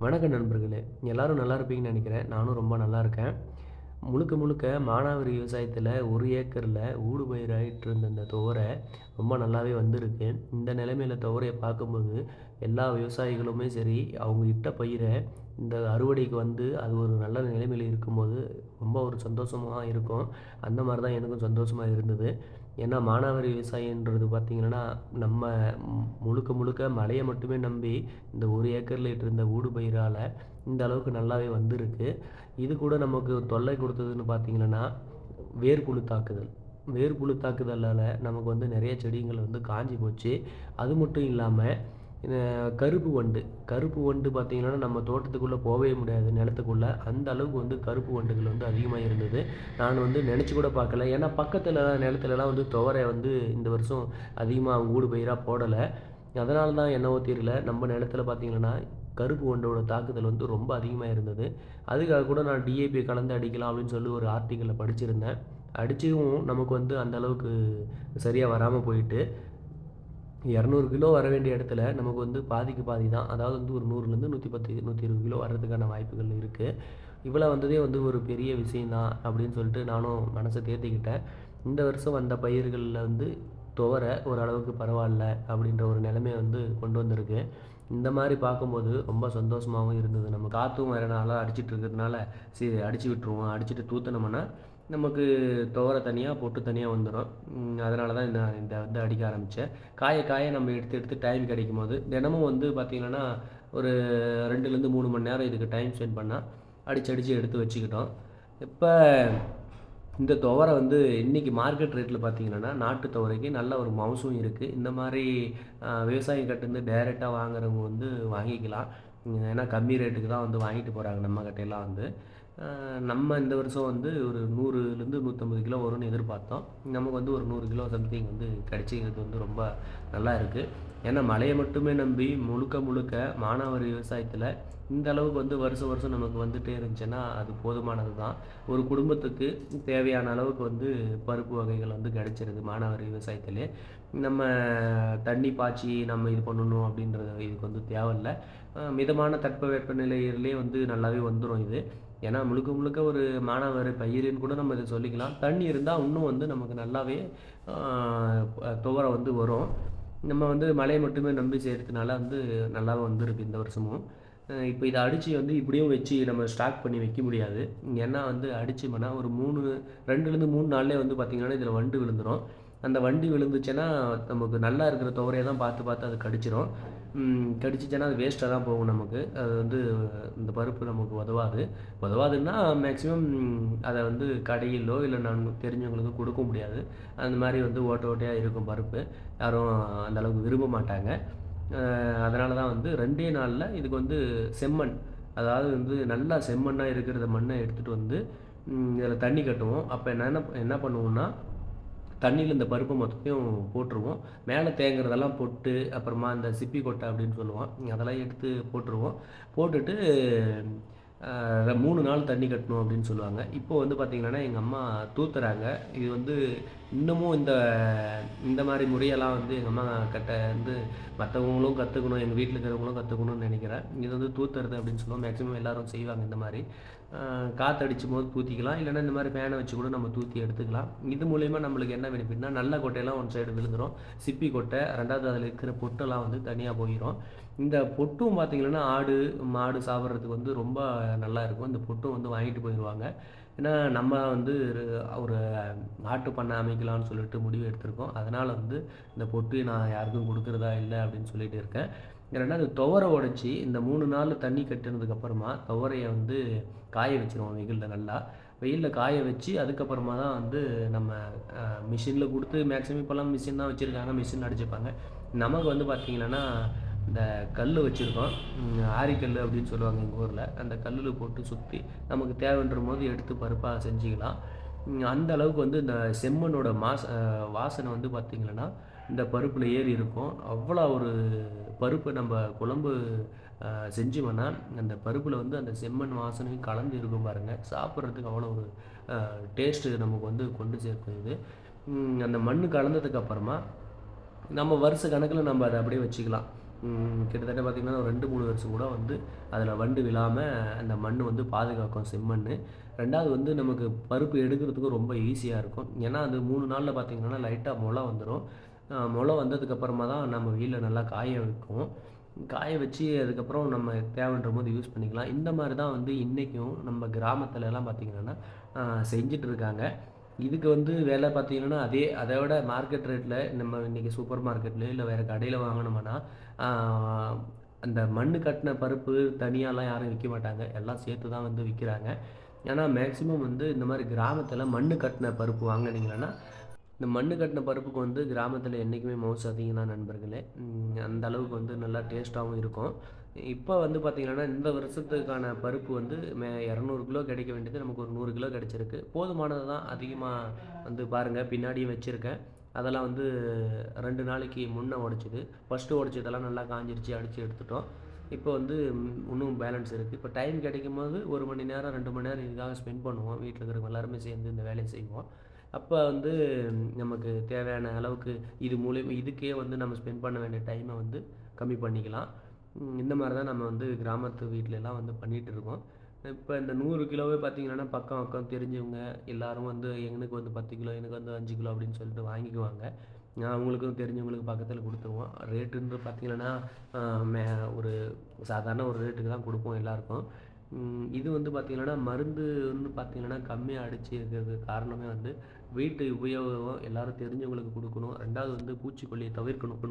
வணக்கம் நண்பர்களே. எல்லோரும் நல்லா இருப்பீங்கன்னு நினைக்கிறேன். நானும் ரொம்ப நல்லா இருக்கேன். முழுக்க முழுக்க மானாவாரி விவசாயத்தில் ஒரு ஏக்கரில் ஊடுபயிராகிட்டு இருந்த இந்த துவரை ரொம்ப நல்லாவே வந்திருக்கு. இந்த நிலைமையில் துவரையை பார்க்கும்போது எல்லா விவசாயிகளுமே சரி அவங்க இட்ட பயிரை இந்த அறுவடைக்கு வந்து அது ஒரு நல்ல நிலைமையில் இருக்கும்போது ரொம்ப ஒரு சந்தோஷமாக இருக்கும். அந்த மாதிரி தான் எனக்கும் சந்தோஷமாக இருந்தது. ஏன்னா மானாவாரி விவசாயன்றது பார்த்திங்கன்னா நம்ம முழுக்க முழுக்க மழையை மட்டுமே நம்பி இந்த ஒரு ஏக்கரில் இருந்த ஊடு பயிரால் இந்த அளவுக்கு நல்லாவே வந்திருக்கு. இது கூட நமக்கு தொல்லை கொடுத்ததுன்னு பார்த்தீங்கன்னா வேர்ப்புழு தாக்குதல். வேர்ப்புழு தாக்குதலால் நமக்கு வந்து நிறைய செடிகள் வந்து காஞ்சி போச்சு. அது மட்டும் இல்லாமல் கருப்பு வண்டு. கருப்பு வண்டு பார்த்திங்கன்னா நம்ம தோட்டத்துக்குள்ளே போகவே முடியாது நிலத்துக்குள்ளே. அந்த அளவுக்கு வந்து கருப்பு வண்டுகள் வந்து அதிகமாக இருந்தது. நான் வந்து நினச்சி கூட பார்க்கல. ஏன்னா பக்கத்தில் நிலத்துலலாம் வந்து துவரை வந்து இந்த வருஷம் அதிகமாக ஊடு பயிராக போடலை. அதனால தான் என்னவோ தெரியல. நம்ம நிலத்துல பார்த்தீங்கன்னா கருப்பு வண்டோட தாக்குதல் வந்து ரொம்ப அதிகமாக இருந்தது. அதுக்காக கூட நான் டிஏபி கலந்து அடிக்கலாம் அப்படின்னு சொல்லி ஒரு ஆர்டிக்கலில் படிச்சிருந்தேன். அடிச்சும் நமக்கு வந்து அந்த அளவுக்கு சரியாக வராமல் போயிட்டு இரநூறு கிலோ வர வேண்டிய இடத்துல நமக்கு வந்து பாதிக்கு பாதி தான். அதாவது வந்து ஒரு நூறுலேருந்து நூற்றி பத்து நூற்றி இருபது கிலோ வர்றதுக்கான வாய்ப்புகள் இருக்குது இவ்வளோ வந்ததே வந்து ஒரு பெரிய விஷயந்தான் அப்படின்னு சொல்லிட்டு நானும் மனசை தேர்த்திக்கிட்டேன் இந்த வருஷம் வந்த பயிர்களில் வந்து துவர ஓரளவுக்கு பரவாயில்ல அப்படின்ற ஒரு நிலைமையை வந்து கொண்டு வந்திருக்கு. இந்த மாதிரி பார்க்கும்போது ரொம்ப சந்தோஷமாகவும் இருந்தது. நம்ம காற்றும் வேறு நாளாக அடிச்சிட்டு இருக்கிறதுனால சரி அடிச்சு விட்டுருவோம். அடிச்சுட்டு தூத்துனோம்னா நமக்கு துவரை தனியாக பொட்டு தனியாக வந்துடும் அதனால தான் இந்த இந்த வந்து அடிக்க ஆரம்பித்தேன் காய காய நம்ம எடுத்து எடுத்து டைம் கிடைக்கும் போது தினமும் வந்து பார்த்திங்கன்னா ஒரு ரெண்டுலேருந்து மூணு மணி நேரம் இதுக்கு டைம் ஸ்பெண்ட் பண்ணால் அடிச்சு அடித்து எடுத்து வச்சுக்கிட்டோம். இப்போ இந்த துவரை வந்து இன்றைக்கி மார்க்கெட் ரேட்டில் பார்த்தீங்கன்னா நாட்டு துவரைக்கு நல்ல ஒரு மவுசும் இருக்குது இந்த மாதிரி விவசாயம் கட்டுந்து டைரெக்டாக வாங்குறவங்க வந்து வாங்கிக்கலாம். ஏன்னா கம்மி ரேட்டுக்கு தான் வந்து வாங்கிட்டு போகிறாங்க நம்ம கிட்டையெல்லாம் வந்து. நம்ம இந்த வருஷம் வந்து ஒரு நூறுலேருந்து நூற்றம்பது கிலோ வரும்னு எதிர்பார்த்தோம். நமக்கு வந்து ஒரு நூறு கிலோ சம்திங் வந்து கிடைச்சிங்கிறது வந்து ரொம்ப நல்லா இருக்குது ஏன்னா மழையை மட்டுமே நம்பி முழுக்க முழுக்க மானாவாரி விவசாயத்தில் இந்த அளவுக்கு வந்து வருஷம் வருஷம் நமக்கு வந்துட்டே இருந்துச்சுன்னா அது போதுமானது தான் ஒரு குடும்பத்துக்கு தேவையான அளவுக்கு வந்து பருப்பு வகைகள் வந்து கிடைச்சிருது மானாவாரி விவசாயத்திலே. நம்ம தண்ணி பாய்ச்சி நம்ம இது பண்ணணும் அப்படின்றது இதுக்கு வந்து தேவையில்லை. அஹ் மிதமான தட்பவெப்பநிலையிலே வந்து நல்லாவே வந்துடும் இது. ஏன்னா முழுக்க முழுக்க ஒரு மானாவாரி பயிருன்னு கூட நம்ம இதை சொல்லிக்கலாம். தண்ணி இருந்தால் இன்னும் வந்து நமக்கு நல்லாவே துவரை வந்து வரும். நம்ம வந்து மழையை மட்டுமே நம்பி செய்கிறதுனால வந்து நல்லாவே வந்துருக்கு இந்த வருஷமும். இப்போ இதை அடித்து வந்து இப்படியும் வச்சு நம்ம ஸ்டாக் பண்ணி வைக்க முடியாது. ஏன்னா வந்து அடிச்சோம்னா ஒரு மூணு ரெண்டுலேருந்து மூணு நாள்லேயே வந்து பார்த்திங்கன்னா இதில் வண்டு விழுந்துடும் அந்த வண்டி விழுந்துச்சுன்னா நமக்கு நல்லா இருக்கிற துவரையை தான் பார்த்து பார்த்து அது கடிச்சிரும். ம், கடிச்சிச்சுன்னா அது வேஸ்ட்டாக தான் போகும் நமக்கு. அது வந்து இந்த பருப்பு நமக்கு உதவாது. உதவாதுன்னா மேக்ஸிமம் அதை வந்து கடையிலோ இல்லை நான் தெரிஞ்சவங்களுக்கு கொடுக்க முடியாது. அந்த மாதிரி வந்து ஓட்டை ஓட்டையாக இருக்கும் பருப்பு. யாரும் அந்தளவுக்கு விரும்ப மாட்டாங்க. அதனால தான் வந்து ரெண்டே நாளில் இதுக்கு வந்து செம்மண். அதாவது வந்து நல்லா செம்மண்ணாக இருக்கிறத மண்ணை எடுத்துகிட்டு வந்து இதில் தண்ணி கட்டுவோம். அப்போ என்ன என்ன பண்ணுவோம்னா தண்ணியில் இந்த பருப்பு மொத்தத்தையும் போட்டுருவோம். மேலே தேங்குறதெல்லாம் போட்டு அப்புறமா இந்த சிப்பி கொட்டை அப்படின்னு சொல்லுவோம். அதெல்லாம் எடுத்து போட்டுருவோம். போட்டுட்டு மூணு நாள் தண்ணி கட்டணும் அப்படின்னு சொல்லுவாங்க. இப்போ வந்து பார்த்திங்கன்னா எங்கள் அம்மா தூத்துறாங்க. இது வந்து இன்னமும் இந்த இந்த மாதிரி முறையெல்லாம் வந்து எங்கள் அம்மா கட்ட வந்து மற்றவங்களும் கற்றுக்கணும் எங்கள் வீட்டில் இருக்கிறவங்களும் கற்றுக்கணும்னு நினைக்கிறேன். இது வந்து தூத்துறது அப்படின்னு சொல்லுவோம். மேக்ஸிமம் எல்லாரும் செய்வாங்க இந்த மாதிரி. காற்றடிச்சும் போது தூத்திக்கலாம். இல்லைன்னா இந்த மாதிரி ஃபேனை வச்சு கூட நம்ம தூத்தி எடுத்துக்கலாம். இது மூலயமா நம்மளுக்கு என்ன பெனிஃபிட்னா நல்ல கொட்டையெல்லாம் ஒன் சைடு விழுந்துடும் சிப்பி கொட்டை ரெண்டாவது அதில் இருக்கிற பொட்டெல்லாம் வந்து தனியாக போயிடும் இந்த பொட்டும் பார்த்தீங்கன்னா ஆடு மாடு சாப்பிட்றதுக்கு வந்து ரொம்ப நல்லா இருக்கும். இந்த பொட்டும் வந்து வாங்கிட்டு போயிடுவாங்க ஏன்னா நம்ம வந்து ஒரு- ஒரு ஆட்டு பண்ணை அமைக்கலாம்னு சொல்லிட்டு முடிவு எடுத்திருக்கோம். அதனால் வந்து இந்த பொட்டு நான் யாருக்கும் கொடுக்குறதா இல்லை அப்படின்னு சொல்லிட்டு இருக்கேன். ரெண்டாவது துவரை உடைச்சி இந்த மூணு நாள் தண்ணி கட்டினதுக்கப்புறமா துவரையை வந்து காய வச்சிருவோம் வெயிலில் நல்லா. வெயிலில் காய வச்சு அதுக்கப்புறமா தான் வந்து நம்ம மிஷினில் கொடுத்து மேக்ஸிமம் இப்போல்லாம் மிஷின் தான் வச்சுருக்காங்க. மிஷின் அடிச்சுப்பாங்க. நமக்கு வந்து பார்த்திங்கன்னா இந்த கல் வச்சுருக்கோம். ஆரிக்கல் அப்படின்னு சொல்லுவாங்க எங்கள் ஊரில். அந்த கல்லில் போட்டு சுற்றி நமக்கு தேவைன்ற போது எடுத்து பருப்பாக செஞ்சுக்கலாம். அந்த அளவுக்கு வந்து இந்த செம்மண்ணோட மாச வாசனை வந்து பார்த்திங்கன்னா இந்த பருப்பில் ஏறி இருக்கும். அவ்வளோ ஒரு பருப்பு நம்ம குழம்பு செஞ்சோம்னா அந்த பருப்பில் வந்து அந்த செம்மண் வாசனையும் கலந்து இருக்கும் பாருங்கள் சாப்பிட்றதுக்கு அவ்வளோ ஒரு டேஸ்ட்டு நமக்கு வந்து கொண்டு சேர்க்கும் இது. அந்த மண் கலந்ததுக்கப்புறமா நம்ம வருஷ கணக்கில் நம்ம அதை அப்படியே வச்சுக்கலாம். கிட்டத்தட்ட பார்த்திங்கன்னா ஒரு ரெண்டு மூணு வருஷம் கூட வந்து அதில் வண்டு விழாமல் அந்த மண் வந்து பாதுகாக்கும் செம்மண் ரெண்டாவது வந்து நமக்கு பருப்பு எடுக்கிறதுக்கும் ரொம்ப ஈஸியாக இருக்கும். ஏன்னா அது மூணு நாளில் பார்த்திங்கன்னா லைட்டாக முளை வந்துடும் முளை வந்ததுக்கப்புறமா தான் நம்ம வெயிலில் நல்லா காய வைக்கும். காய வச்சு அதுக்கப்புறம் நம்ம தேவைன்ற போது யூஸ் பண்ணிக்கலாம். இந்த மாதிரி தான் வந்து இன்றைக்கும் நம்ம கிராமத்துலலாம் பார்த்திங்கன்னா செஞ்சுட்டு இருக்காங்க. இதுக்கு வந்து விலை பார்த்தீங்கன்னா அதே அதை விட மார்க்கெட் ரேட்டில் நம்ம இன்றைக்கி சூப்பர் மார்க்கெட்லேயோ இல்லை வேறு கடையில் வாங்கினோம்னா அந்த மண் கட்டின பருப்பு தனியாலாம் யாரும் விற்க மாட்டாங்க. எல்லாம் சேர்த்து தான் வந்து விற்கிறாங்க ஏன்னா மேக்ஸிமம் வந்து இந்த மாதிரி கிராமத்தில் மண் கட்டின பருப்பு வாங்கினீங்கன்னா இந்த மண் கட்டின பருப்புக்கு வந்து கிராமத்தில் என்றைக்குமே மவுஸ் அதிகம் தான் நண்பர்களே அந்த அளவுக்கு வந்து நல்லா டேஸ்ட்டாகவும் இருக்கும். இப்போ வந்து பார்த்திங்கன்னா இந்த வருஷத்துக்கான பருப்பு வந்து மே இரநூறு கிலோ கிடைக்க வேண்டியது நமக்கு ஒரு நூறு கிலோ கிடச்சிருக்கு. போதுமானது தான் அதிகமாக வந்து பாருங்கள் பின்னாடியும் வச்சுருக்கேன். அதெல்லாம் வந்து ரெண்டு நாளைக்கு முன்னே உடைச்சிது. ஃபஸ்ட்டு உடைச்சதெல்லாம் நல்லா காஞ்சிருச்சு அடித்து எடுத்துட்டோம். இப்போ வந்து இன்னும் பேலன்ஸ் இருக்குது இப்போ டைம் கிடைக்கும் போது ஒரு மணி நேரம் ரெண்டு மணி நேரம் இதுக்காக ஸ்பெண்ட் பண்ணுவோம். வீட்டில் இருக்கிறவங்க எல்லாருமே சேர்ந்து இந்த வேலையை செய்வோம். அப்போ வந்து நமக்கு தேவையான அளவுக்கு இது மூலியம் இதுக்கே வந்து நம்ம ஸ்பெண்ட் பண்ண வேண்டிய டைமை வந்து கம்மி பண்ணிக்கலாம். இந்த மாதிரி தான் நம்ம வந்து கிராமத்து வீட்டிலலாம் வந்து பண்ணிகிட்டு இருக்கோம். இப்போ இந்த நூறு கிலோவே பார்த்தீங்கன்னா பக்கம் பக்கம் தெரிஞ்சவங்க எல்லாரும் வந்து எனக்கு வந்து பத்து கிலோ எனக்கு வந்து அஞ்சு கிலோ அப்படின்னு சொல்லிட்டு வாங்கிக்குவாங்க. நான் அவங்களுக்கும் தெரிஞ்சவங்களுக்கு பக்கத்தில் கொடுத்துருவோம். ரேட்டுன்னு பார்த்தீங்கன்னா மே ஒரு சாதாரண ஒரு ரேட்டுக்கு தான் கொடுப்போம் எல்லாருக்கும். இது வந்து பார்த்திங்கன்னா மருந்து வந்து பார்த்திங்கன்னா கம்மியாக அடித்து இருக்கிறதுக்கு காரணமே வந்து வீட்டு உபயோகம் எல்லாரும் தெரிஞ்சவங்களுக்கு கொடுக்கணும். ரெண்டாவது வந்து பூச்சிக்கொல்லியை தவிர்க்கணும்.